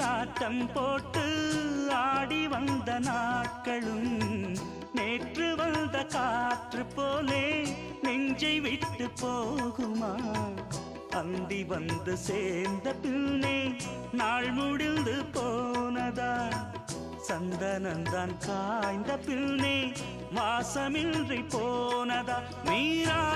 ஆட்டம் போட்டு ஆடி வந்த நாட்களும் நேற்று வந்த காற்று போலே நெஞ்சை விட்டு போகுமா? அந்தி வந்து சேர்ந்த பின்னே நாள் முடிந்து போனதா? சந்தனந்தான் காய்ந்த பின்னே வாசமின்றி போனதா? மீரா